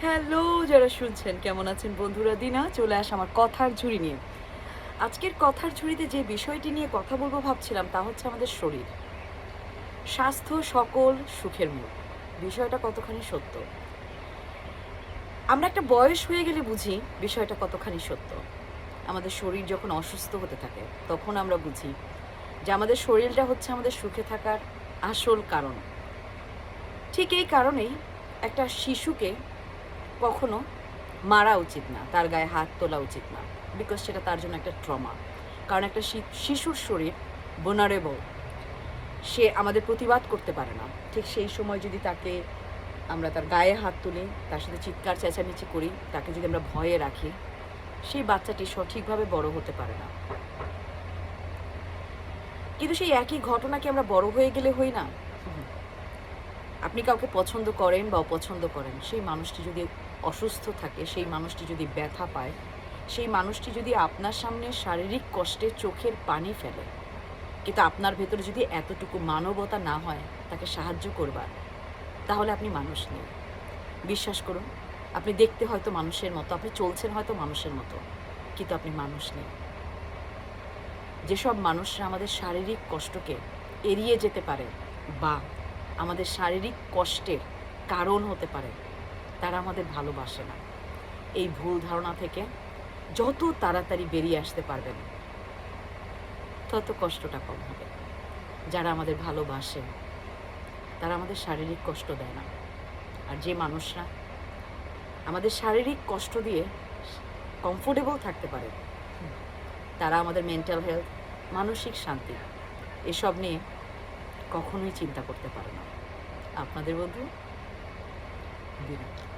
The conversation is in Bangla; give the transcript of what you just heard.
হ্যালো, যারা শুনছেন, কেমন আছেন বন্ধুরা? দিনা, চলে আস আমার কথার ঝুড়ি নিয়ে। আজকের কথার ঝুড়িতে যে বিষয়টি নিয়ে কথা বলব ভাবছিলাম, তা হচ্ছে আমাদের শরীর। স্বাস্থ্য সকল সুখের মূল। বিষয়টা কতখানি সত্য? আমরা একটা বয়স হয়ে গেলে বুঝি বিষয়টা কতখানি সত্য। আমাদের শরীর যখন অসুস্থ হতে থাকে, তখন আমরা বুঝি যে আমাদের শরীরটা হচ্ছে আমাদের সুখে থাকার আসল কারণ। ঠিক এই কারণেই একটা শিশুকে কখনো মারা উচিত না, তার গায়ে হাত তোলা উচিত না বিকজ সেটা তার জন্য একটা ট্রমা কারণ একটা শিশুর শরীর বোনারেবল সে আমাদের প্রতিবাদ করতে পারে না। ঠিক সেই সময় যদি তাকে আমরা তার গায়ে হাত তুলি, তার সাথে চিৎকার চেঁচামেচি করি, তাকে যদি আমরা ভয়ে রাখি, সেই বাচ্চাটি সঠিকভাবে বড় হতে পারে না। কিন্তু সেই একই ঘটনা কি আমরা বড় হয়ে গেলে হই না? আপনি কাউকে পছন্দ করেন বা অপছন্দ করেন, সেই মানুষটি যদি অসুস্থ থাকে, সেই মানুষটি যদি ব্যথা পায়, সেই মানুষটি যদি আপনার সামনে শারীরিক কষ্টে চোখের পানি ফেলে, কিন্তু আপনার ভেতরে যদি এতটুকু মানবতা না হয়, তাকে সাহায্য করবার, তাহলে আপনি মানুষ নেই। বিশ্বাস করুন, আপনি দেখতে হয়তো মানুষের মতো, আপনি চলছেন হয়তো মানুষের মতো, কিন্তু আপনি মানুষ নেই। যেসব মানুষরা আমাদের শারীরিক কষ্টকে এড়িয়ে যেতে পারে বা আমাদের শারীরিক কষ্টের কারণ হতে পারে। তারা আমাদের ভালোবাসে না। এই ভুল ধারণা থেকে যত তাড়াতাড়ি বেরিয়ে আসতে পারবেন তত কষ্টটা কম হবে। যারা আমাদের ভালোবাসে, তারা আমাদের শারীরিক কষ্ট দেয় না। আর যে মানুষরা আমাদের শারীরিক কষ্ট দিয়ে কমফোর্টেবল থাকতে পারে, তারা আমাদের মেন্টাল হেলথ মানসিক শান্তি, এসব নিয়ে কখনোই চিন্তা করতে পারে না। আপনাদের বন্ধু? দিনা